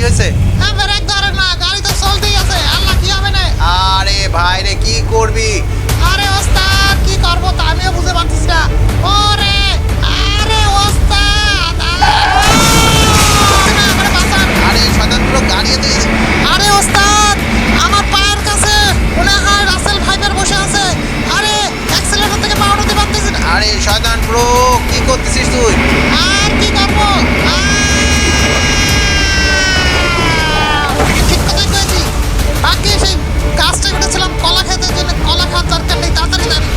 কি হয়েছে? হ্যাঁ ব্রেক ধরে না গাড়ি তো চলতেই আছে। আল্লাহ কি হবে না? আরে ভাই রে কি করবি? আরে ওস্তাদ কি করব তা আমিও বুঝতে পারতেছি না। ওরে আরে ওস্তাদ। আরে শয়তান প্রো গাড়ি তো আরে ওস্তাদ আমার পায়ের কাছে মনে হয় রাসেল ফাইবার বসে আছে। আরে অ্যাক্সিলেটর থেকে পা উঠাতে পারতেছি না। আরে শয়তান প্রো কি করতেছিস তুই? আর কি করব? বাকি সেই গাছটা কেটেছিলাম কলা খেতে জন্য কলা খাওয়ার দরকার নেই তাড়াতাড়ি যাবি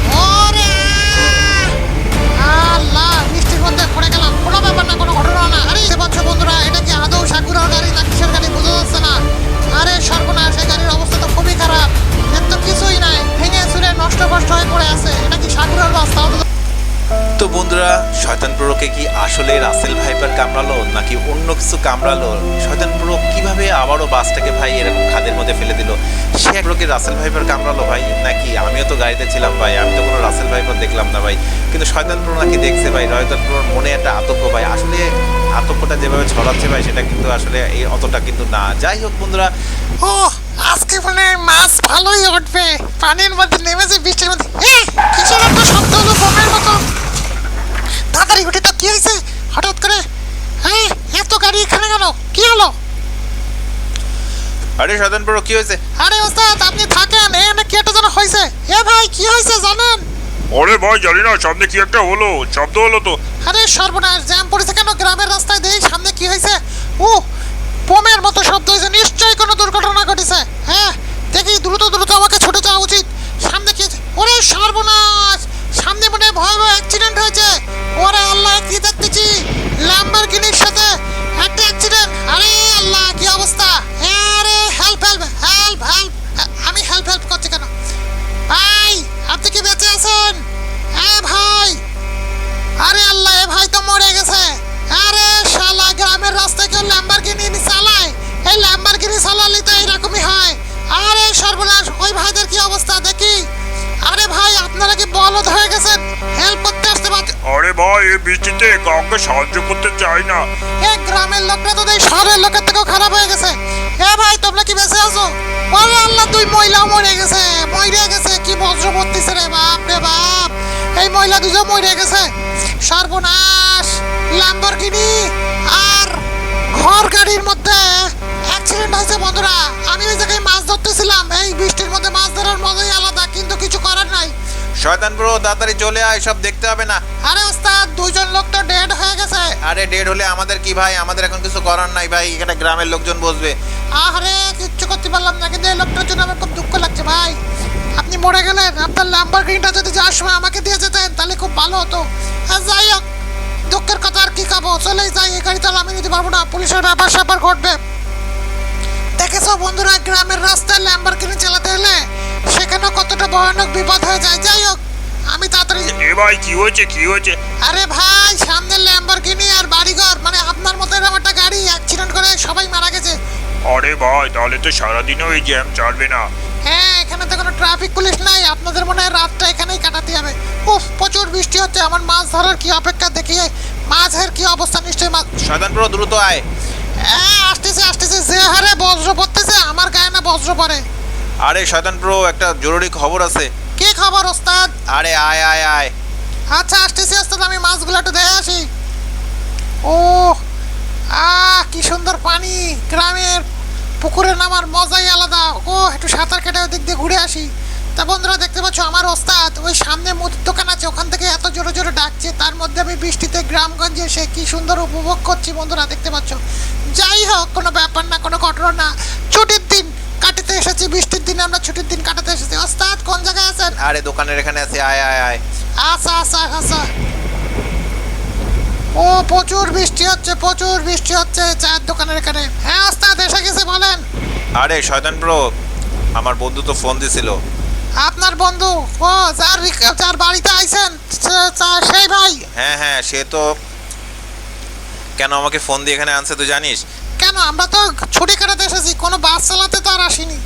প্রোকে কি আসলে রাসেল ভাইপার কামড়ালো নাকি অন্য কিছু কামড়ালো? শয়তান প্রো কীভাবে আবারও বাসটাকে ভাই এরকম খাদের মধ্যে ফেলে দিল? সে প্রোকে রাসেল ভাইপার কামড়ালো ভাই, নাকি আমিও তো গাড়িতে ছিলাম ভাই, আমি তো কোনো রাসেল ভাইপার দেখলাম না ভাই। কিন্তু শয়তান প্রো নাকি দেখছে ভাই শয়তান মনে একটা আতঙ্ক ভাই। আসলে আতঙ্কটা যেভাবে ছড়াচ্ছে ভাই, সেটা কিন্তু আসলে এই অতটা কিন্তু না। যাই হোক বন্ধুরা ও আজকে মানে মাছ ভালোই উঠবে। পানির মধ্যে নেমেছে বৃষ্টির মধ্যে কিসের একটা শব্দ হলো বোমের মতো? তাড়াতাড়ি উঠে তো কি হয়েছে? হঠাৎ করে হ্যাঁ এত গাড়ি এখানে গেল কি হলো? আরে শয়তান প্রো কি হয়েছে? আরে ওস্তাদ আপনি থাকেন এ না কি একটা যেন হয়েছে? এ ভাই কি হয়েছে জানেন? আরে ভাই জানি না সামনে কি একটা হলো শব্দ হলো তো। আরে সর্বনাশ জ্যাম পড়েছে কেন? গ্রামের রাস্তায় দেই সামনে কি হয়েছে। ও বোমের মতো শব্দ হয়েছে নিশ্চয়ই কোনো দুর্ঘটনা ঘটেছে। হ্যাঁ দেখি দ্রুত দ্রুত আমাকে ছুটে যাওয়া উচিত। সামনে কি? ওরে সর্বনাশ! সামনে মনে ভয়াবহ অ্যাক্সিডেন্ট হয়েছে। ওরে আল্লাহ, কি দেখতেছি? ল্যাম্বরগিনির সাথে একটা অ্যাক্সিডেন্ট আরে আল্লাহ, কি অবস্থা? আরে হেল্প হেল্প হেল্প হেল্প আমি হেল্প হেল্প করছি কেন? ভাই, আপনি কি বেঁচে আছেন? হ্যাঁ ভাই। আপনারা হয়ে গেছেন হেল্প করতে আসতে পারছেন আরে ভাই এই বৃষ্টিতে কাউকে সাহায্য করতে চাই না। এই গ্রামের লোকটা তো এই শহরের লোকের থেকেও খারাপ হয়ে গেছে। এ ভাই তোমরা কি বেঁচে আছো? আরে আল্লাহ তুই মহিলাও মরে গেছে। মরে গেছে কি বজ্র পড়তেছে রে বাপ রে বাপ। এই মহিলা দুজন মরে গেছে। সর্বনাশ ল্যাম্বরগিনি আর ঘর গাড়ির মধ্যে অ্যাক্সিডেন্ট হয়েছে বন্ধুরা। আমি ওই জায়গায় মাছ ধরতেছিলাম। এই বৃষ্টির মধ্যে মাছ ধরার মজাই শয়তান প্রো তাড়াতাড়ি চলে আয় সব দেখতে হবে না। আরে ওস্তাদ দুইজন লোক তো ডেড হয়ে গেছে। আরে ডেড হলে আমাদের কি ভাই? আমাদের এখন কিছু করার নাই ভাই এখানে গ্রামের লোকজন বসবে। আরে কিচ্ছু করতে পারলাম না কিন্তু এই লোকটার জন্য আমার খুব দুঃখ লাগছে ভাই। আপনি মরে গেলেন আপনার ল্যাম্বরগিনিটা যদি যাওয়ার সময় আমাকে দিয়ে যেতেন তাহলে খুব ভালো হতো। যাই হোক দুঃখের কথা আর কি খাব? চলেই যাই এই গাড়ি তাহলে আমি নিতে পারব না পুলিশের ব্যাপার স্যাপার ঘটবে। দেখেছ বন্ধুরা গ্রামের রাস্তায় ল্যাম্বরগিনি চালাতে হলে সেখানেও কতটা ভয়ানক বিপদ হয়ে যায় যাই হোক আমি তাড়াতাড়ি এ ভাই কি হয়েছে কি হয়েছে? আরে ভাই সামনে ল্যাম্বরগিনি আর বাড়িঘর মানে আপনার মতো এরকম একটা গাড়ি অ্যাক্সিডেন্ট করে সবাই মারা গেছে। আরে ভাই তাহলে তো সারাদিনও এই জ্যাম চলবে না। হ্যাঁ এখানে তো কোনো ট্রাফিক পুলিশ নাই আপনাদের মনে হয় রাতটা এখানেই কাটাতে হবে। উফ প্রচুর বৃষ্টি হচ্ছে আমার মাছ ধরার কি অপেক্ষা দেখি মাছের কি অবস্থা নিশ্চয়ই মাছ শয়তান প্রো দ্রুত আয়। হ্যাঁ আসতেছে আসতেছে যে হারে বজ্র পড়তেছে আমার গায়ে না বজ্র পড়ে। আরে শয়তান প্রো একটা জরুরি খবর আছে। কি খবর ওস্তাদ? আরে আয় আয় আয়। আচ্ছা আসতেছি ওস্তাদ আমি মাছগুলো একটু দেখে আসি। ও আ কি সুন্দর পানি। গ্রামের পুকুরে নামার মজাই আলাদা। ও একটু সাঁতার কেটে ওদিক দিয়ে ঘুরে আসি। তা বন্ধুরা দেখতে পাচ্ছ আমার ওস্তাদ ওই সামনে মুদির দোকান আছে ওখান থেকে এত জোরে জোরে ডাকছে। তার মধ্যে আমি বৃষ্টিতে গ্রামগঞ্জে এসে কি সুন্দর উপভোগ করছি বন্ধুরা দেখতে পাচ্ছ। যাই হোক কোনো ব্যাপার না কোনো ঘটনা না। ছুটির দিন কাটাতে এসেছি বৃষ্টির দিনে আমরা ছুটির দিন কাটাতে এসেছি। ওস্তাদ কোন জায়গায় আছেন? আরে দোকানের এখানে আছে আয় আয় আয়। আচ্ছা আচ্ছা আচ্ছা। ও প্রচুর বৃষ্টি হচ্ছে প্রচুর বৃষ্টি হচ্ছে চায়ের দোকানের এখানে। হ্যাঁ ওস্তাদ এসে গেছে বলেন। আরে শয়তান প্রো আমার বন্ধু তো ফোন দিছিল। আপনার বন্ধু? ও যার যার বাড়িতে আইছেন সেই ভাই? হ্যাঁ হ্যাঁ সে তো কেন আমাকে ফোন দিয়ে এখানে আনছে তুই জানিস? কেন? আমরা তো ছুটি কাটাতে এসেছি কোনো বাস চালাতে তো আর আসিনি।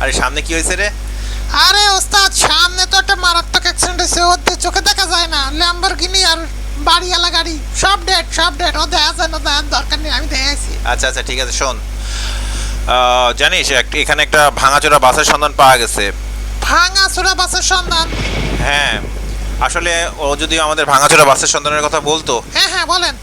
আরে সামনে কি হয়েছে রে? আরে ওস্তাদ সামনে তো একটা মারাত্মক অ্যাক্সিডেন্ট হয়েছে ওদের চোখে দেখা যায় না। ল্যাম্বরগিনি আর বাড়িওয়ালা গাড়ি সব ডেট সব ডেট ও দেখা যায় না দেখার দরকার নেই আমি দেখেছি আচ্ছা আচ্ছা ঠিক আছে শোন। জানিস এক- এখানে একটা ভাঙাচোরা বাসের সন্ধান পাওয়া গেছে। ভাঙাচোরা বাসের সন্ধান? হ্যাঁ। আসলে ও যদি আমাদের ভাঙাচোরা বাসের সন্ধানের কথা বলতো হ্যাঁ হ্যাঁ বলেন।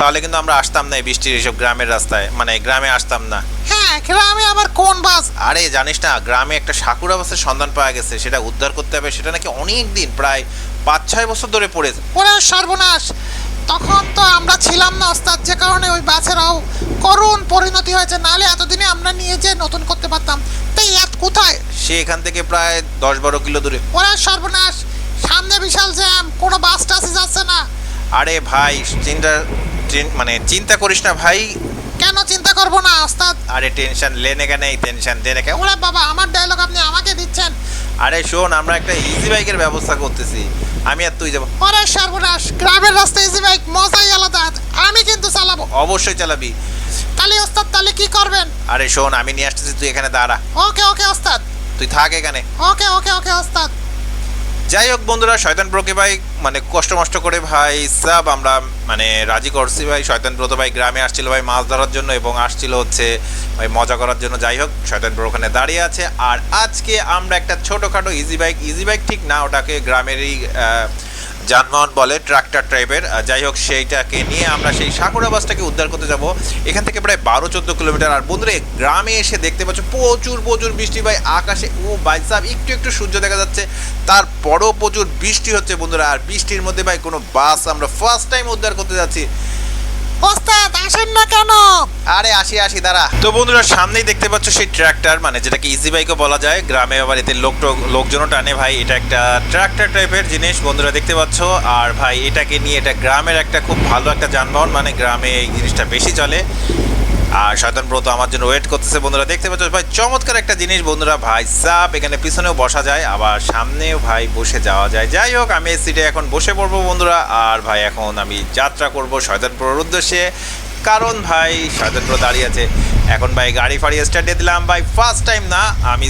তাহলে কিন্তু আমরা আসতাম না এই বৃষ্টির এইসব গ্রামের রাস্তায়। মানে গ্রামে আসতাম না। হ্যাঁ গ্রামে আবার কোন বাস? আরে জানিস না গ্রামে একটা সাকুরা বাসের সন্ধান পাওয়া গেছে সেটা উদ্ধার করতে হবে সেটা নাকি অনেক দিন প্রায় পাঁচ ছয় বছর ধরে পড়েছে ওরে সর্বনাশ! তখন তো আমরা ছিলাম না ওস্তাদ যে কারণে ওই বাসেরও করুণ পরিণতি হয়েছে নাহলে এতদিনে আমরা নিয়ে যেয়ে নতুন করতে পারতাম। তাই এত কোথায়? সে এখান থেকে প্রায় দশ বারো কিলো দূরে। ওরে সর্বনাশ! সামনে বিশাল জ্যাম কোনো বাস টাসই যাচ্ছে না। আরে ভাই চিন্তা চিন- মানে চিন্তা করিস না ভাই। কেন চিন্তা করব না ওস্তাদ? আরে টেনশন লেনে কেন এই টেনশন দেনে কেন ওরে বাবা আমার ডায়লগ আপনি আমাকে দিচ্ছেন। আরে শোন আমরা একটা ইজি বাইকের ব্যবস্থা করতেছি। আমি আর তুই যাব। ওরে সর্বনাশ গ্রামের রাস্তায় ইজি বাইক মজাই আলাদা। আমি কিন্তু চালাবো। অবশ্যই চালাবি। তাহলে ওস্তাদ তাহলে কি করবেন? আরে শোন আমি নিয়ে আসতেছি তুই এখানে দাঁড়া। ওকে ওকে ওস্তাদ। তুই থাক এখানে। ওকে ওকে ওকে ওস্তাদ। যাই হোক বন্ধুরা, শয়তান ব্রোকে ভাই মানে কষ্ট মষ্ট করে ভাই, সাব আমরা মানে রাজি করছি ভাই। শয়তান ব্রত ভাই গ্রামে আসছিল ভাই মাছ ধরার জন্য এবং আসছিল হচ্ছে ভাই মজা করার জন্য। যাই হোক, শয়তান ব্রো ওখানে দাঁড়িয়ে আছে। আর আজকে আমরা একটা ছোটোখাটো ইজি বাইক ইজি বাইক ঠিক না, ওটাকে গ্রামেরই যানবাহন বলে, ট্রাক্টর ট্রাইবের যাই হোক, সেইটাকে নিয়ে আমরা সেই সাকুরা বাসটাকে উদ্ধার করতে যাব। এখান থেকে প্রায় বারো, চোদ্দ কিলোমিটার। আর বন্ধুরা গ্রামে এসে দেখতে পাচ্ছ, প্রচুর প্রচুর বৃষ্টি ভাই। আকাশে, ও বাই বাইসাব একটু একটু সূর্য দেখা যাচ্ছে। তারপরও প্রচুর বৃষ্টি হচ্ছে, বন্ধুরা। আর বৃষ্টির মধ্যে ভাই, কোনো বাস আমরা ফার্স্ট টাইম উদ্ধার করতে যাচ্ছি। ওস্তাদ, আসেন না কেন? আরে, আসি আসি, দাঁড়া। তো বন্ধুরা, সামনেই দেখতে পাচ্ছ সেই ট্র্যাক্টর মানে যেটাকে ইজি বাইকও বলা যায়। গ্রামে আবার এতে লোক লোকজনও টানে। ভাই, এটা একটা ট্র্যাক্টর টাইপের জিনিস, বন্ধুরা দেখতে পাচ্ছ। আর ভাই, এটাকে নিয়ে এটা গ্রামের একটা খুব ভালো একটা যানবাহন মানে গ্রামে এই জিনিসটা বেশি চলে। আর শয়তান ব্রত আমার জন্য ওয়েট করতেছে। বন্ধুরা, দেখতে পাচ্ছ ভাই, চমৎকার একটা জিনিস বন্ধুরা ভাই। সাপ এখানে পিছনেও বসা যায়, আবার সামনেও ভাই বসে যাওয়া যায়। যাই হোক, আমি এই সিটে এখন বসে পড়ব বন্ধুরা, আর ভাই এখন আমি যাত্রা করব শয়তানপুরের উদ্দেশ্যে। কারণ ভাই শয়তানপুর দাঁড়িয়ে আছে। এখন ভাই গাড়ি ফাড়ি স্টার্ট দিয়ে দিলাম। ভাই ফার্স্ট টাইম না, আমি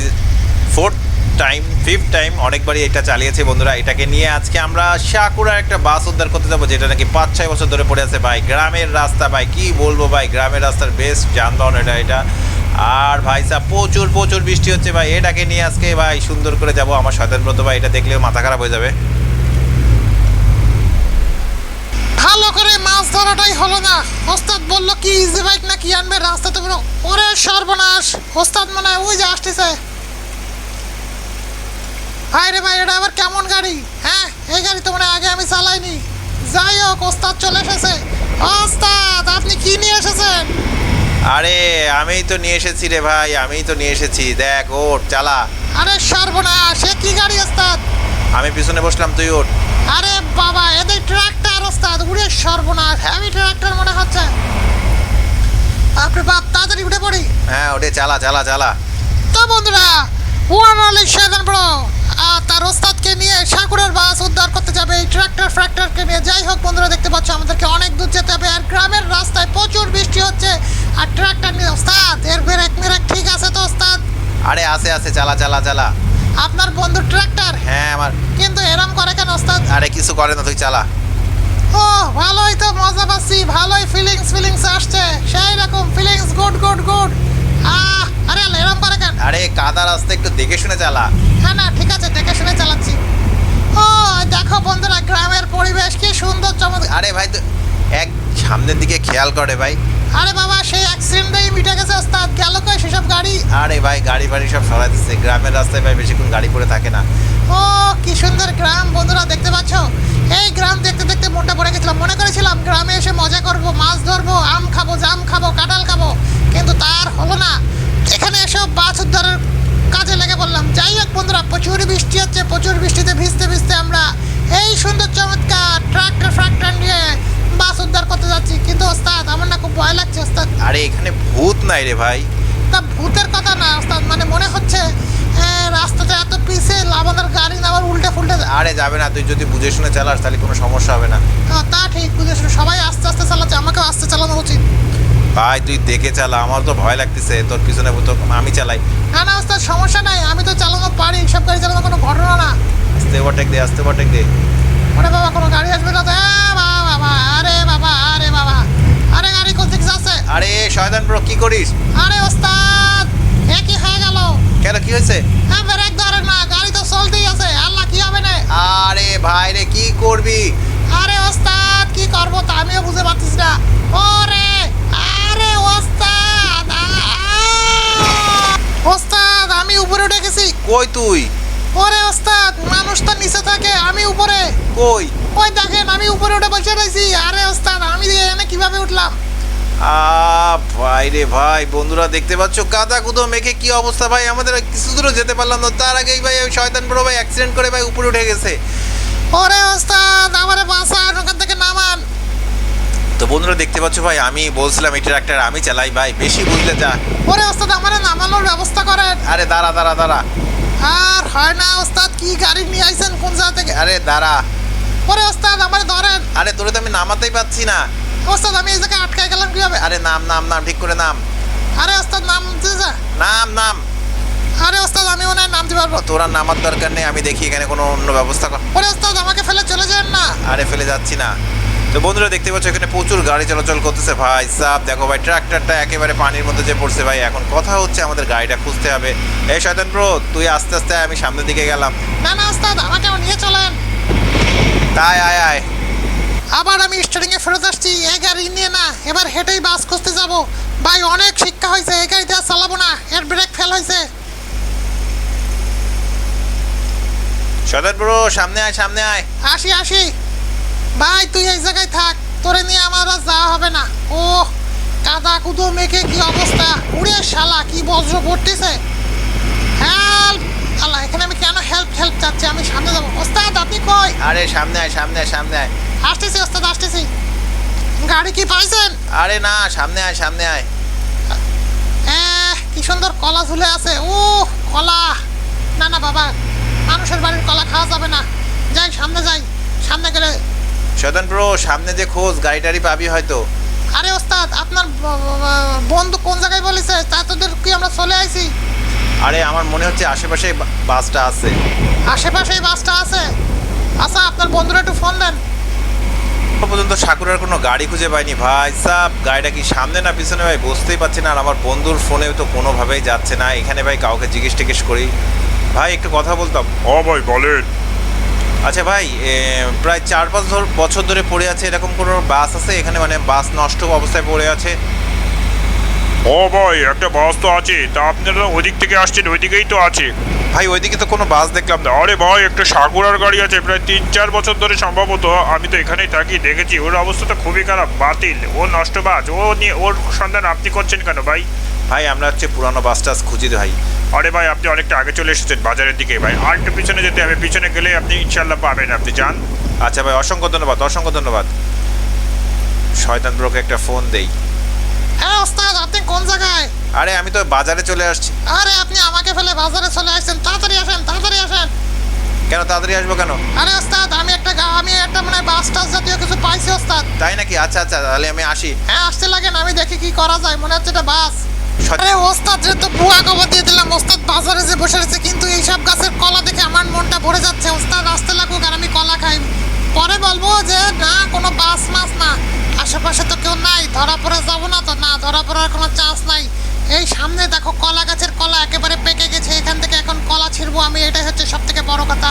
ফোর্থ টাইম ফিফথ টাইম অনেকবারই এটা চালিয়েছি বন্ধুরা। এটাকে নিয়ে আজকে আমরা শাকুরার একটা বাস উদ্ধার করতে যাব, যেটা নাকি পাঁচ, ছয় বছর ধরে পড়ে আছে ভাই। গ্রামের রাস্তা ভাই, কি বলব ভাই, গ্রামের রাস্তার বেস্ট যানবাহন এটা এটা। আর ভাই সাহ প্রচুর প্রচুর বৃষ্টি হচ্ছে ভাই। এটাকে নিয়ে আজকে ভাই সুন্দর করে যাব। আমার স্বতন্ত্রত ভাই, এটা দেখলেও মাথা খারাপ হয়ে যাবে। ভালো করে মাছ ধরাটাই হলো না। ওস্তাদ বলল, কি ইজি বাইক না কি আনবে? রাস্তা তো ওরে সর্বনাশ। ওস্তাদ মনে হয়, ওই যে আসতেছে। ভাই রে ভাই এটা আবার কেমন গাড়ি? হ্যাঁ এই গাড়ি তো মানে আগে আমি চালাইনি। যাই হোক ওস্তাদ চলে এসেছে। ওস্তাদ আপনি কি নিয়ে এসেছেন? আরে আমিই তো নিয়ে এসেছি রে ভাই আমিই তো নিয়ে এসেছি। দেখ ওট চালা। আরে সর্বনাশ সে কি গাড়ি ওস্তাদ? আমি পিছনে বসলাম তুই ওঠ। আরে বাবা এদের ট্রাক্টর ওস্তাদ উড়ে সর্বনাশ হেভি ট্রাক্টর মনে হচ্ছে। আপনি বাপ তাড়াতাড়ি উঠে পড়ি। হ্যাঁ ওটে চালা চালা চালা। তো বন্ধুরা ওয়ান শয়তান বড় আর তার ওস্তাদকে নিয়ে সাকুরের বাস উদ্ধার করতে যাবে এই ট্রাক্টর ফ্র্যাক্টরকে নিয়ে। যাই হোক বন্ধুরা দেখতে পাচ্ছ আমাদেরকে অনেক দূর যেতে হবে আর গ্রামের রাস্তায় প্রচুর বৃষ্টি হচ্ছে। আর ট্রাক্টর নিয়ে ওস্তাদ এর ব্রেক মেরেক ঠিক আছে তো ওস্তাদ? আরে আসে আসে চালা চালা চালা। আপনার বন্ধু ট্রাক্টর হ্যাঁ আমার। কিন্তু এরম করে কেন ওস্তাদ? আরে কিছু করে না তুই চালা। ও ভালোই তো মজা পাচ্ছি ভালোই ফিলিংস ফিলিংস আসছে। সেই রকম feelings good good good ah আরে এরম করে কেন আরে কাদা রাস্তা একটু দেখে শুনে চালা। হ্যাঁ না ঠিক আছে দেখে শুনে চালাচ্ছি। ও দেখো বন্ধুরা গ্রামের পরিবেশ কি সুন্দর চমৎকার আরে ভাই তো এক সামনের দিকে খেয়াল করে ভাই। আরে বাবা সেই অ্যাক্সিডেন্টেই মিটে গেছে ওস্তাদ। গেল কই সেসব গাড়ি? আরে ভাই গাড়ি ফাড়ি সব সরাই দিচ্ছে। গ্রামের রাস্তায় ভাই বেশিক্ষণ গাড়ি পড়ে থাকে না। ও কি সুন্দর গ্রাম বন্ধুরা দেখতে পাচ্ছ? এই গ্রাম দেখতে দেখতে মনটা পড়ে গেছিলাম মনে করেছিলাম গ্রামে এসে মজা করব মাছ ধরবো আম খাব জাম খাব কাঁঠাল খাব। কিন্তু তার হলো না। এখানে এসব বাস উদ্ধারের কাজে লেগে বললাম যাই হোক বন্ধুরা প্রচুর বৃষ্টি হচ্ছে প্রচুর বৃষ্টিতে ভিজতে ভিজতে আমরা এই সুন্দর চমৎকার ট্রাক্টর ফ্রাক্টর নিয়ে বাস উদ্ধার করতে যাচ্ছি। কিন্তু ওস্তাদ আমার না খুব ভয় লাগছে ওস্তাদ। আরে এখানে ভূত নাই রে ভাই। তা ভূতের কথা না ওস্তাদ মানে মনে হচ্ছে রাস্তাটা এত পিছে আমাদের গাড়ি না আবার উল্টে ফুলটে আরে যাবে না তুই যদি বুঝে শুনে চালাস তাহলে কোনো সমস্যা হবে না। তা ঠিক বুঝেছ সবাই আস্তে আস্তে চালাচ্ছে আমাকেও আস্তে চালানো উচিত। ভাই তুই দেখে চালা আমার তো ভয় লাগতেছে তোর পিছনে তো আমি চালাই। না না ওস্তাদ সমস্যা নাই আমি তো চালানো পারি সব গাড়ি চালানো কোনো ঘটনা না। আস্তে ওভারটেক দে আস্তে ওভারটেক দে। ওরে বাবা কোনো গাড়ি আসবে না তো বাবা বাবা আরে বাবা আরে বাবা আরে গাড়ি কোন দিকে যাচ্ছে? আরে শয়তান ব্রো কি করিস? আরে ওস্তাদ এ কি হয়ে গেল? কেন কি হয়েছে? হ্যাঁ ব্রেক ধরে না গাড়ি তো চলতেই আছে আল্লাহ কি হবে না? আরে ভাই রে কি করবি? আরে ওস্তাদ কি করব তা আমিও বুঝতে পারছিস না। ওরে আরে ওস্তাদ আ- ওস্তাদ আমি উপরে উঠে গেছি কই তুই? ওরে ওস্তাদ মানুষ তো নিচে থাকে আমি উপরে। কই? ওই দেখেন আমি উপরে উঠে বসে রয়েছি। আরে ওস্তাদ আমি এখানে কীভাবে উঠলাম? আ ভাই রে ভাই বন্ধুরা দেখতে পাচ্ছ কাদা কুদো মেঘে কি অবস্থা ভাই? আমাদের কিছু দূরও যেতে পারলাম না। তার আগেই ভাই ওই শয়তান ব্রো ভাই অ্যাক্সিডেন্ট করে ভাই উপরে উঠে গেছে। ওরে ওস্তাদ আমারে বাঁচান ওখান থেকে নামান। তো বন্ধুরা দেখতে পাচ্ছ ভাই আমি বলছিলাম এই ট্রাক্টর আমি চালাই ভাই বেশি বুঝলে যা। ওরে ওস্তাদ আমারে নামানোর ব্যবস্থা করেন। আরে দাঁড়া দাঁড়া দাঁড়া। আর হয় না ওস্তাদ কি গাড়ি নিয়ে আইছেন? কোন জায়গা থেকে? আরে দাঁড়া। ওরে ওস্তাদ আমারে ধরেন। আরে তোরে তো আমি নামাতেই পাচ্ছি না। ওস্তাদ আমি এই জায়গায় আটকে গেলাম কীভাবে? আরে নাম নাম নাম ঠিক করে নাম। আরে ওস্তাদ নাম নাম নাম। আরে ওস্তাদ আমি মনে হয় নামতে পারব। তোরা নামার দরকার নেই আমি দেখি এখানে কোনো অন্য ব্যবস্থা কর। ওরে ওস্তাদ আমাকে ফেলে চলে যান না। আরে ফেলে যাচ্ছি না। তো বন্ধুরা দেখতে পাচ্ছ এখানে প্রচুর গাড়ি চলাচল করতেছে। ভাই সাপ দেখো ভাই ট্রাক্টরটা একেবারে পানির মধ্যে যে পড়ছে ভাই। এখন কথা হচ্ছে আমাদের গাড়িটা খুঁজতে হবে। এই শয়তান ব্রো তুই আস্তে আস্তে আমি সামনের দিকে গেলাম। না না ওস্তাদ আমাকে নিয়ে চলেন। তাই আয় আয়। আবার আমি স্টার্টিং এ ফেরত আসছি। এই গাড়ি নিয়ে না এবার হেঁটেই বাস খুঁজতে যাব। ভাই অনেক শিক্ষা হয়েছে এই গাড়িতে আর চালাবো না। এর ব্রেক ফেল হয়েছে। শয়তান ব্রো সামনে আয় সামনে আয়। আসি আসি। ভাই তুই এই জায়গায় থাক। তোরে নিয়ে আমার আর যাওয়া হবে না। ও কাদা কুদো মেঘে কি অবস্থা? উড়ে শালা কি বজ্র পড়তেছে? হেল্প আল্লাহ এখানে আমি কেন হেল্প হেল্প চাচ্ছি? আমি সামনে যাব। ওস্তাদ আপনি কই? আরে সামনে আয় সামনে আয় সামনে আয়। আসতেছি ওস্তাদ আসতেছি। গাড়ি কি পাইছেন? আরে না সামনে আয় সামনে আয়। কি সুন্দর কলা ঝুলে আছে। ও কলা। না না বাবা মানুষের বাড়ির কলা খাওয়া যাবে না। যাই সামনে যাই। সামনে গেলে শয়তান ব্রো সামনে যে খোঁজ গাড়ি টাড়ি পাবি হয়তো। আরে ওস্তাদ আপনার বন্ধু কোন জায়গায় বলেছে? তা তোদের কি আমরা চলে আইছি? আরে আমার মনে হচ্ছে আশেপাশে বাসটা আছে। আশেপাশে বাসটা আছে? আচ্ছা আপনার বন্ধুরা একটু ফোন দেন। পর্যন্ত সাকুরার কোনো গাড়ি খুঁজে পাইনি ভাই। সাব গাড়িটা কি সামনে না পিছনে ভাই? বুঝতেই পারছি না আর আমার বন্ধুর ফোনে তো কোনোভাবেই যাচ্ছে না। এখানে ভাই কাউকে জিজ্ঞেস টিজ্ঞেস করি। ভাই একটু কথা বলতাম। ও ভাই বলেন। আচ্ছা ভাই প্রায় চার পাঁচ বছর ধরে পড়ে আছে এরকম কোনো বাস আছে? এখানে মানে বাস নষ্ট অবস্থায় পড়ে আছে? ও ভাই, একটা বাস তো আছে। তা আপনারা ওদিক থেকে আসছেন, ওইদিকেই তো আছে। ভাই ওইদিকে তো কোনো বাস দেখলাম না। আরে ভাই একটা সাকুরার গাড়ি আছে প্রায় তিন চার বছর ধরে সম্ভবত আমি তো এখানেই থাকি দেখেছি। ওর অবস্থা তো খুবই খারাপ বাতিল। ও নষ্ট বাজ ও নিয়ে ওর সন্ধান আপনি করছেন কেন ভাই? ভাই আমরা হচ্ছে পুরানো বাস টাস খুঁজি ভাই আরে ভাই আপনি অনেকটা আগে চলে এসেছেন বাজারের দিকে ভাই। আর একটু পিছনে যেতে হবে পিছনে গেলে আপনি ইনশাল্লাহ পাবেন। আপনি যান। আচ্ছা ভাই অসংখ্য ধন্যবাদ অসংখ্য ধন্যবাদ। শয়তান ব্রোকে একটা ফোন দেই। হ্যাঁ ওস্তাদ আপনি কোন জায়গায়? আরে আমি তো বাজারে চলে আসছি। আরে আপনি আমাকে ফেলে বাজারে চলে আসছেন। তাড়াতাড়ি আসেন তাড়াতাড়ি আসেন। কেন তাড়াতাড়ি আসব কেন? আরে ওস্তাদ আমি একটা গা- আমি একটা মানে বাস টাস জাতীয় কিছু পাইছি ওস্তাদ। তাই নাকি? আচ্ছা আচ্ছা তাহলে আমি আসি। হ্যাঁ আসতে লাগেন আমি দেখি কি করা যায় মনে হচ্ছে এটা বাস। আরে ওস্তাদ যেহেতু বুয়া খবর দিয়ে দিলাম ওস্তাদ বাজারে যে বসে রয়েছে কিন্তু এইসব গাছের কলা দেখে আমার মনটা ভরে যাচ্ছে। ওস্তাদ আসতে লাগুক আর আমি কলা খাই। পরে বলব যে না কোনো বাস মাস না। আশেপাশে তো কেউ নাই ধরা পড়ে যাব না তো। না ধরা পড়ার কোনো চান্স নাই। এই সামনে দেখো, কলা গাছের কলা একেবারে পেকে গেছে। এখান থেকে এখন কলা ছিঁড়বো আমি, এটাই হচ্ছে সব থেকে বড় কথা।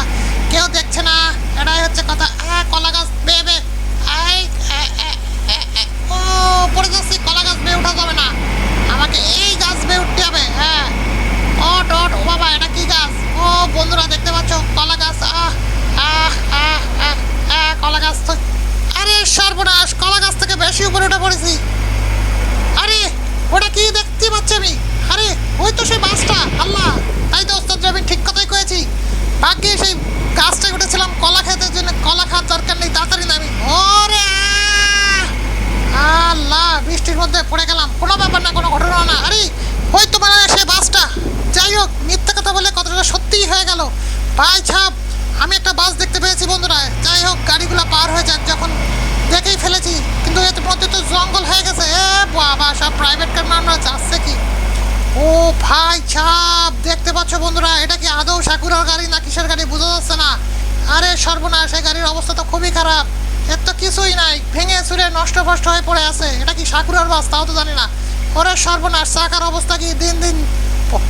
কেউ দেখছে না, এটাই হচ্ছে কথা হ্যাঁ কলা গাছ বে বে আই এ, এ, এ, এ। ও পড়ে যাচ্ছি কলা গাছ বেয়ে উঠা যাবে না আমাকে এই গাছ বেয়ে উঠতে হবে হ্যাঁ ও ডট ও বাবা এটা কি গাছ ও বন্ধুরা দেখতে পাচ্ছ কলা গাছ আহ আহ আহ আহ আহ কলা গাছ তো আরে সর্বনাশ কলা গাছ থেকে বেশি উপরে উঠে পড়েছি আরে ওটা কি দেখতে পাচ্ছি আমি আরে ওই তো সেই বাসটা আল্লাহ তাই তো ওস্তাদ আমি ঠিক কথাই কয়েছি ভাগ্যে সেই গাছটায় উঠেছিলাম কলা খেতে জন্য কলা খাওয়ার দরকার নেই তাড়াতাড়ি নামি ওরে আহ! আল্লাহ বৃষ্টির মধ্যে পড়ে গেলাম কোনো ব্যাপার না কোনো ঘটনা না আরে ওই তো মানে সে বাসটা যাই হোক মিথ্যা কথা বলে কথাটা সত্যিই হয়ে গেল ভাই ছাপ আমি একটা বাস দেখতে পেয়েছি বন্ধুরা। যাই হোক, গাড়িগুলো পার হয়ে যাক, যখন দেখেই ফেলেছি। কিন্তু এর মধ্যে তো জঙ্গল হয়ে গেছে। এ বাবা, সব প্রাইভেট কার আমরা যাচ্ছে কি? ও ভাই ছাপ দেখতে পাচ্ছ বন্ধুরা, এটা কি আদৌ সাকুরার গাড়ি না কিসের গাড়ি বোঝা যাচ্ছে না। আরে সর্বনাশ, এই গাড়ির অবস্থা তো খুবই খারাপ। এর তো কিছুই নাই, ভেঙে চুরে নষ্ট ফষ্ট হয়ে পড়ে আছে। এটা কি সাকুরার বাস? তাও তো জানি না। ওরে সর্বনাশ, চাকার অবস্থা কি দিন দিন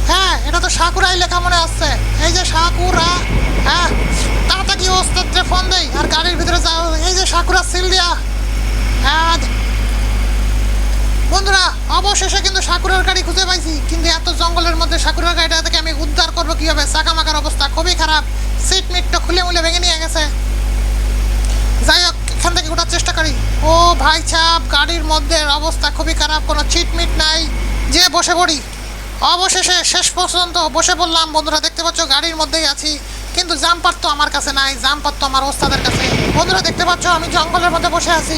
হ্যাঁ এটা তো সাকুরাই লেখা মনে আসছে। এই যে সাকুরা হ্যাঁ তাড়াতাড়ি ওস্তাদকে ফোন দেই, আর গাড়ির ভিতরে যাও। এই যে সাকুরা সিল দিয়া। হ্যাঁ বন্ধুরা, অবশেষে কিন্তু সাকুরার গাড়ি খুঁজে পাইছি। কিন্তু এত জঙ্গলের মধ্যে সাকুরার গাড়িটা থেকে আমি উদ্ধার করব কীভাবে? চাকামাকার অবস্থা খুবই খারাপ। সিট মিটটা খুলে মুলে ভেঙে নিয়ে গেছে। যাই হোক, এখান থেকে ওঠার চেষ্টা করি। ও ভাই ছাপ গাড়ির মধ্যে অবস্থা খুবই খারাপ, কোনো চিটমিট নাই। যে বসে পড়ি। অবশেষে শেষ পর্যন্ত বসে পড়লাম। বন্ধুরা, দেখতে পাচ্ছ, গাড়ির মধ্যেই আছি। কিন্তু জাম্পার তো আমার কাছে নাই, জাম্পার তো আমার ওস্তাদের কাছে। বন্ধুরা, দেখতে পাচ্ছ, আমি জঙ্গলের মধ্যে বসে আছি।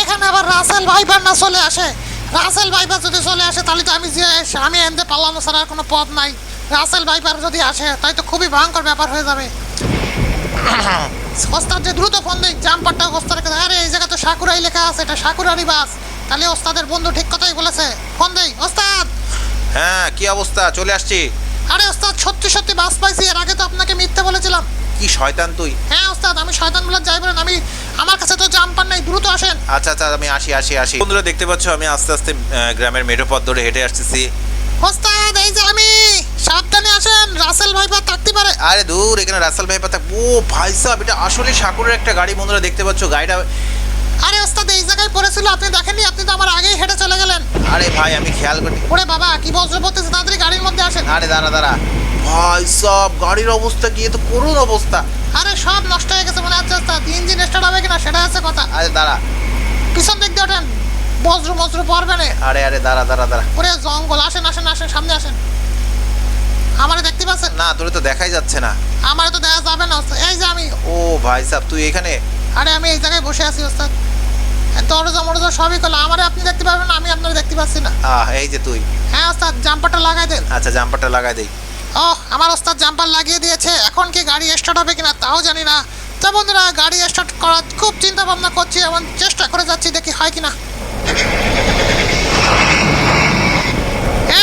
এখানে আবার রাসেল ভাইবার না চলে আসে। রাসেল ভাইবার যদি চলে আসে, তাহলে তো আমি যে, আমি এনতে পারলাম ছাড়া কোনো পথ নাই। রাসেল ভাইবার যদি আসে, তাই তো খুবই ভয়ঙ্কর ব্যাপার হয়ে যাবে। ওস্তাদ যে দ্রুত ফোন দেই জাম্পারটা ওস্তাদের কাছে, আরে, এই জায়গা তো সাকুরাই লেখা আছে, এটা সাকুরারি বাস। তাহলে ওস্তাদের বন্ধু ঠিক কথাই বলেছে। ফোন দেই, ওস্তাদ হ্যাঁ কি অবস্থা? চলে আসছি। আরে ওস্তাদ সত্যি সত্যি বাস পাইছি। এর আগে তো আপনাকে মিথ্যে বলেছিলাম। কি শয়তান তুই? হ্যাঁ ওস্তাদ আমি শয়তান বলে যাই বলেন। আমি আমার কাছে তো জাম্পার নেই দ্রুত আসেন। আচ্ছা আচ্ছা আমি আসি আসি আসি। বন্ধুরা দেখতে পাচ্ছ আমি আস্তে আস্তে গ্রামের মেঠো পথ ধরে হেঁটে আসতেছি। ওস্তাদ এই যে আমি সাবধানে আসেন রাসেল ভাইবা থাকতে পারে। আরে দূর এখানে রাসেল ভাই পাতা ও ভাই সাহেব এটা আসলে সাকুরের একটা গাড়ি। বন্ধুরা দেখতে পাচ্ছ গাড়িটা আরে ওস্তাদ এই জায়গায় পড়েছিল আপনি দেখেননি? আপনি তো আমার আগেই হেঁটে চলে গেলেন। আরে ভাই আমি খেয়াল করি ওরে বাবা কি বজ্র পড়তেছে? তাড়াতাড়ি গাড়ির মধ্যে আসেন। আরে দাঁড়া দাঁড়া। ভাই সব গাড়ির অবস্থা কি? তো করুণ অবস্থা। আরে সব নষ্ট হয়ে গেছে মনে হচ্ছে ওস্তাদ। ইঞ্জিন স্টার্ট হবে কিনা সেটা আছে কথা। আরে দাঁড়া। পিছন দিক দিয়ে ওঠেন। বজ্র বজ্র পড়বে না। আরে আরে দাঁড়া দাঁড়া দাঁড়া। ওরে জঙ্গল আসেন আসেন আসেন সামনে আসেন। আমারে দেখতে পাচ্ছেন? না তোরে তো দেখাই যাচ্ছে না। আমারে তো দেখা যাবে না এই যে আমি। ও ভাই সাহেব তুই এখানে? আরে আমি এই জায়গায় বসে আছি ওস্তাদ। দরজা মরজা সবই করল আমারে আপনি দেখতে পারবেন না আমি আপনার দেখতে পাচ্ছি না। আহ এই যে তুই। হ্যাঁ ওস্তাদ জাম্পারটা লাগাই দেন। আচ্ছা জাম্পারটা লাগাই দেই। ও আমার ওস্তাদ জাম্পার লাগিয়ে দিয়েছে। এখন কি গাড়ি স্টার্ট হবে কিনা তাও জানি না। তো বন্ধুরা গাড়ি স্টার্ট করার খুব চিন্তা ভাবনা করছি এবং চেষ্টা করে যাচ্ছি দেখি হয় কিনা।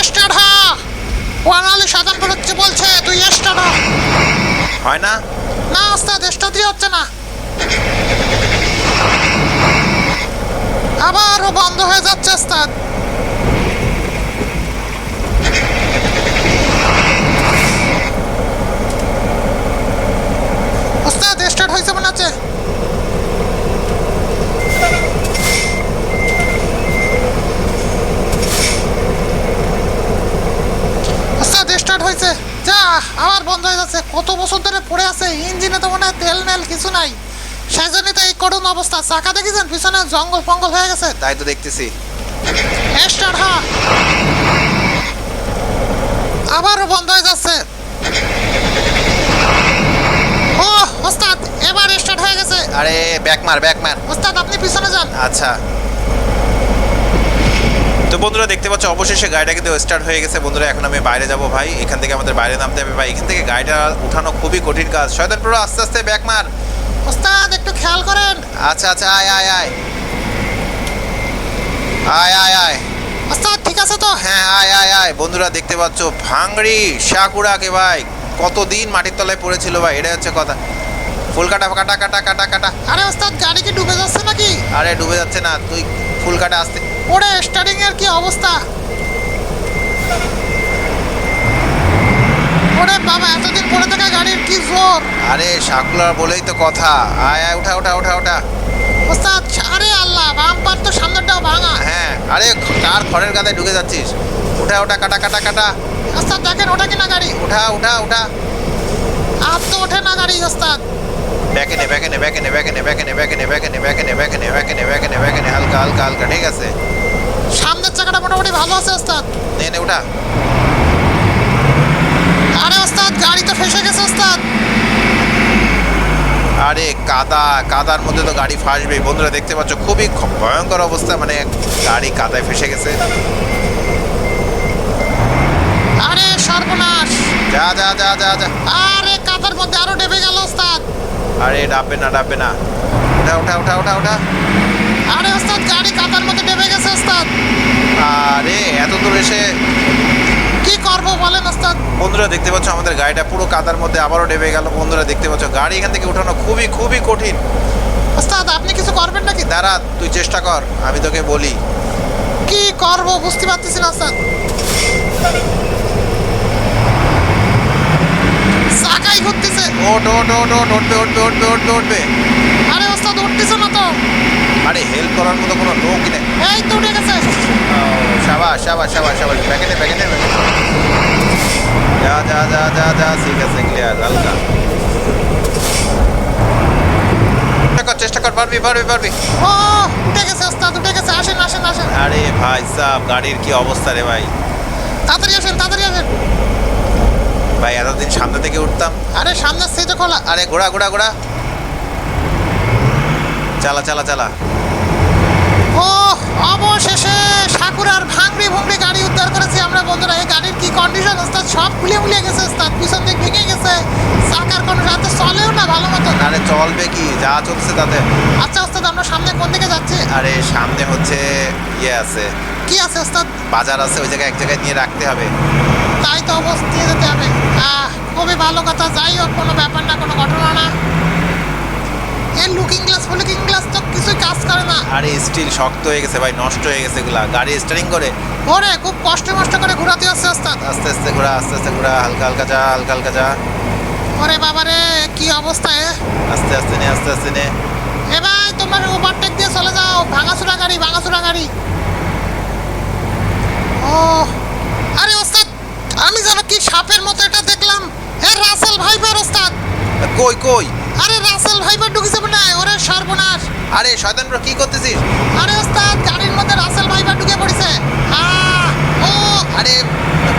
স্টার্ট হ! ওয়ানালি সাধারণ হচ্ছে বলছে তুই স্টার্ট হয় না? না ওস্তাদ স্টার্টই হচ্ছে না। আবারও বন্ধ হয়ে যাচ্ছে ওস্তাদ ওস্তাদ স্টার্ট হয়েছে মনে হচ্ছে ওস্তাদ স্টার্ট হয়েছে যা আবার বন্ধ হয়ে যাচ্ছে কত বছর ধরে পড়ে আছে ইঞ্জিনে তো মনে হয় তেল মেল কিছু নাই সেই জন্যই করুণ অবস্থা। চাকা দেখেছেন পিছনে জঙ্গল ফঙ্গল হয়ে গেছে। তাই তো দেখতেছি। স্টার্ট হা। আবারও বন্ধ হয়ে যাচ্ছে। ও ওস্তাদ এবার স্টার্ট হয়ে গেছে। আরে ব্যাক মার ব্যাক মার। ওস্তাদ আপনি পিছনে যান। আচ্ছা। তো বন্ধুরা দেখতে পাচ্ছ অবশেষে গাড়িটা কিন্তু স্টার্ট হয়ে গেছে। বন্ধুরা এখন আমি বাইরে যাব ভাই। এখান থেকে আমাদের বাইরে নামতে হবে ভাই। এখান থেকে গাড়িটা উঠানো খুবই কঠিন কাজ। শয়তান পুরো আস্তে আস্তে ব্যাক মার। ওস্তাদ একটু খেয়াল করেন। আচ্ছা আচ্ছা আয় আয় আয়। আয় আয় আয়। ওস্তাদ ঠিক আছে তো? হ্যাঁ আয় আয় আয়। বন্ধুরা দেখতে পাচ্ছ ভাঙড়ি শাকুরাকে ভাই। কতদিন মাটির তলায় পড়েছিল ভাই এটা হচ্ছে কথা। ফুল কাটা কাটা কাটা কাটা কাটা। আরে ওস্তাদ গাড়ি কি ডুবে যাচ্ছে নাকি? আরে ডুবে যাচ্ছে না। তুই ফুল কাটা আসতে। ওরে স্টার্টিং এর কি অবস্থা? ওরে বাবা এতদিন পড়ে থাকা গাড়ির কি জোর আরে শাকুলার বলেই তো কথা আয় আয় ওঠা ওঠা ওঠা ওঠা ওস্তাদ আরে আল্লাহ বাম্পার তো সামনেটাও ভাঙা হ্যাঁ আরে কার খড়ের গাদায় ঢুকে যাচ্ছিস ওঠা ওঠা কাটা কাটা কাটা ওস্তাদ দেখেন ওটা কিনা গাড়ি ওঠা ওঠা ওঠা আর তো ওঠে না গাড়ি ওস্তাদ ব্যাকে নে ব্যাকে নে ব্যাকে নে ব্যাকে নে ব্যাকে নে ব্যাকে নে ব্যাকে নে ব্যাকে নে ব্যাকে নে ব্যাকে নে ব্যাকে নে ব্যাকে নে হালকা হালকা হালকা ঠিক আছে সামনের চাকাটা মোটামুটি ভালো আছে ওস্তাদ নে নে ওঠা আরে ওস্তাদ গাড়ি তো ফেসে গেছে ওস্তাদ। আরে কাদা কাদার মধ্যে তো গাড়ি ফাসবে বন্ধুরা দেখতে পাচ্ছ খুবই ভয়ঙ্কর অবস্থা মানে গাড়ি কাদায় ফেসে গেছে। আরে সর্বনাশ। যা যা যা যা যা। আরে কাতার মধ্যে আরও ডেবে গেল ওস্তাদ। আরে ডাববে না ডাববে না। ওঠা ওঠা ওঠা ওঠা ওঠা আরে ওস্তাদ গাড়ি কাতার মধ্যে ডেবে গেছে ওস্তাদ। আরে এত দূর এসে বন্ধুরা দেখতে পাচ্ছ আমাদের গাড়িটা পুরো কাদার মধ্যে আবারও ডেবে গেল বন্ধুরা দেখতে পাচ্ছ গাড়ি এখান থেকে উঠানো খুবই খুবই কঠিন ওস্তাদ আপনি কিছু করবেন নাকি দাঁড়া তুই চেষ্টা কর আমি তোকে বলি কি করব বুঝতে পারতেছি না ওস্তাদ চাকাই ঘুরতেছে ওট ওট ওট ওট উঠবে উঠবে উঠবে উঠবে উঠবে আরে ওস্তাদ উঠতেছে না তো আরে হেল্প করার মতো কোনো লোকই নেই এই তো উঠে গেছে সাবাস সাবাস সাবাস সাবাস নে ব্যাগে নে। যা যা যা যা যা ঠিক আছে ক্লিয়ার হালকা। চেষ্টা কর চেষ্টা কর পারবি পারবি পারবি। ও উঠে গেছে ওস্তাদ উঠে গেছে আসেন আসেন আসেন। আরে ভাই সাহ গাড়ির কি অবস্থা রে ভাই? তাড়াতাড়ি আসেন তাড়াতাড়ি আসেন। ভাই এতদিন সামনে থেকে উঠতাম। আরে সামনের সিটে খোলা। আরে ঘোড়া ঘোড়া ঘোড়া চালা চালা চালা। ও অবশেষে সাকুরার ভাঙড়ি ভুংড়ি গাড়ি উদ্ধার করেছি। আমরা বন্ধুরা এই গাড়ির কি কন্ডিশন ওস্তাদ সব খুলে মুলে গেছে ওস্তাদ পিছন দিক ভেঙে গেছে। চাকার কোনো রাতে চলেও না ভালো মতো। আরে চলবে কি? যা চলছে তাতে। আচ্ছা ওস্তাদ আমরা সামনে কোন দিকে যাচ্ছি? আরে সামনে হচ্ছে ইয়ে আছে। কি আছে ওস্তাদ বাজার আছে ওই জায়গায় এক জায়গায় নিয়ে রাখতে হবে। তাই তো অবস্থা যেতে হবে। আহ খুবই ভালো কথা। যাই হোক কোনো ব্যাপার না কোনো ঘটনা না। এর লুকিং গ্লাস ফুলুকিং গ্লাস তো কিছুই কাজ করে না। আরে স্টিল শক্ত হয়ে গেছে ভাই নষ্ট হয়ে গেছে এগুলা। গাড়ি স্টারিং করে। ওরে খুব কষ্ট মষ্ট করে ঘোরাতে হচ্ছে ওস্তাদ। আস্তে আস্তে ঘোরা আস্তে আস্তে ঘোরা হালকা হালকা যা হালকা হালকা যা। ওরে বাবারে কি অবস্থা এ? আস্তে আস্তে নে আস্তে আস্তে নে। এ ভাই তোমার ওভারটেক দিয়ে চলে যাও। ভাঙাচুরা গাড়ি ভাঙাচুরা গাড়ি। ও আরে ওস্তাদ আমি যেন কি সাপের মতো এটা দেখলাম। এ রাসেল ভাইপার ওস্তাদ। কই কই? আরে রাসেল ভাইপার ঢুকেছে মনে হয় ওরে সর্বনাশ। আরে শয়তান ব্রো কি করতেছিস? আরে ওস্তাদ গাড়ির মধ্যে রাসেল ভাইপার ঢুকে পড়েছে। ও। আরে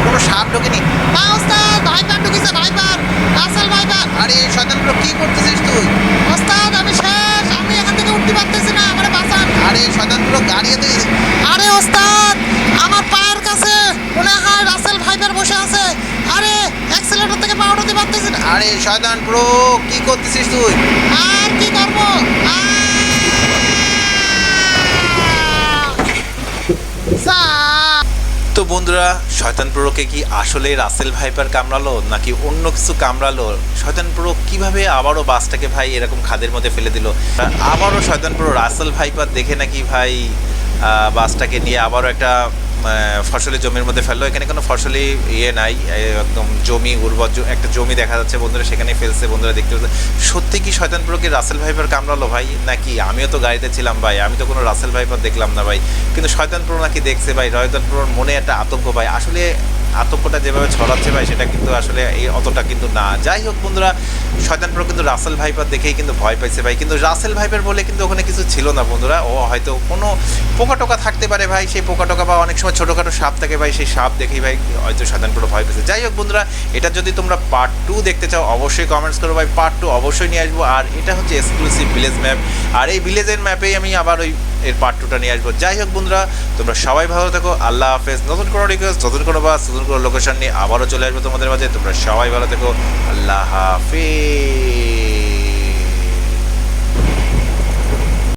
কোনো সাপ ঢোকেনি। না ওস্তাদ ভাইপার ঢুকেছে ভাইপার রাসেল ভাইপার আরে শয়তান ব্রো কি করতেছিস তুই? ওস্তাদ আমি শেষ আমি এখান থেকে উঠতে পারতেছি না আমার বাঁচান। আরে শয়তান ব্রো গাড়ি তুই আরে ওস্তাদ আমার পায়ের কাছে মনে হয় রাসেল ভাইপার বসে আছে আরে অ্যাক্সিলেটর থেকে পা উঠাতে পারতেছি না আরে শয়তান ব্রো কি করতেছিস তুই? আর কি করব? তো বন্ধুরা শয়তান প্রোকে কি আসলে রাসেল ভাইপার কামড়ালো নাকি অন্য কিছু কামড়ালো? শয়তান প্রো কীভাবে আবারও বাসটাকে ভাই এরকম খাদের মধ্যে ফেলে দিল? আবারও শয়তান প্রো রাসেল ভাইপার দেখে নাকি ভাই বাসটাকে নিয়ে আবারও একটা আহ, ফসলের জমির মধ্যে ফেলল। এখানে কোনো ফসলি ইয়ে নাই একদম জমি উর্বর একটা জমি দেখা যাচ্ছে বন্ধুরা সেখানে ফেলছে বন্ধুরা দেখতে পাচ্ছে। সত্যি কি শয়তানপুরকে কি রাসেল ভাইপার কামড়ালো ভাই? নাকি আমিও তো গাড়িতে ছিলাম ভাই আমি তো কোনো রাসেল ভাইপার দেখলাম না ভাই। কিন্তু শয়তানপুর নাকি দেখছে ভাই রয়তানপুর মনে একটা আতঙ্ক ভাই। আসলে আতঙ্কটা যেভাবে ছড়াচ্ছে ভাই, সেটা কিন্তু আসলে এই অতটা কিন্তু না। যাই হোক বন্ধুরা, শয়তান প্রো কিন্তু রাসেল ভাইপার দেখেই কিন্তু ভয় পাইছে ভাই। কিন্তু রাসেল ভাইপার বলে কিন্তু ওখানে কিছু ছিল না বন্ধুরা। ও হয়তো কোনো পোকা টোকা থাকতে পারে ভাই, সেই পোকা টোকা বা অনেক সময় ছোটোখাটো সাপ থাকে ভাই, সেই সাপ দেখেই ভাই হয়তো শয়তান প্রো ভয় পেয়েছে। যাই হোক বন্ধুরা, এটা যদি তোমরা পার্ট টু দেখতে চাও, অবশ্যই কমেন্টস করো ভাই। পার্ট টু অবশ্যই নিয়ে আসব। আর এটা হচ্ছে এক্সক্লুসিভ ভিলেজ ম্যাপ আর এই ভিলেজের ম্যাপেই আমি আবার ওই এর পার্ট টুটা নিয়ে আসব। যাই হোক বন্ধুরা, তোমরা সবাই ভালো থাকো। আল্লাহ হাফেজ। নতুন কোনো রিকোয়েস্ট নতুন কোনো বাস, নতুন কোনো লোকেশন নিয়ে আবারও চলে আসব তোমাদের মাঝে। তোমরা সবাই ভালো থেকো। আল্লাহ হাফেজ।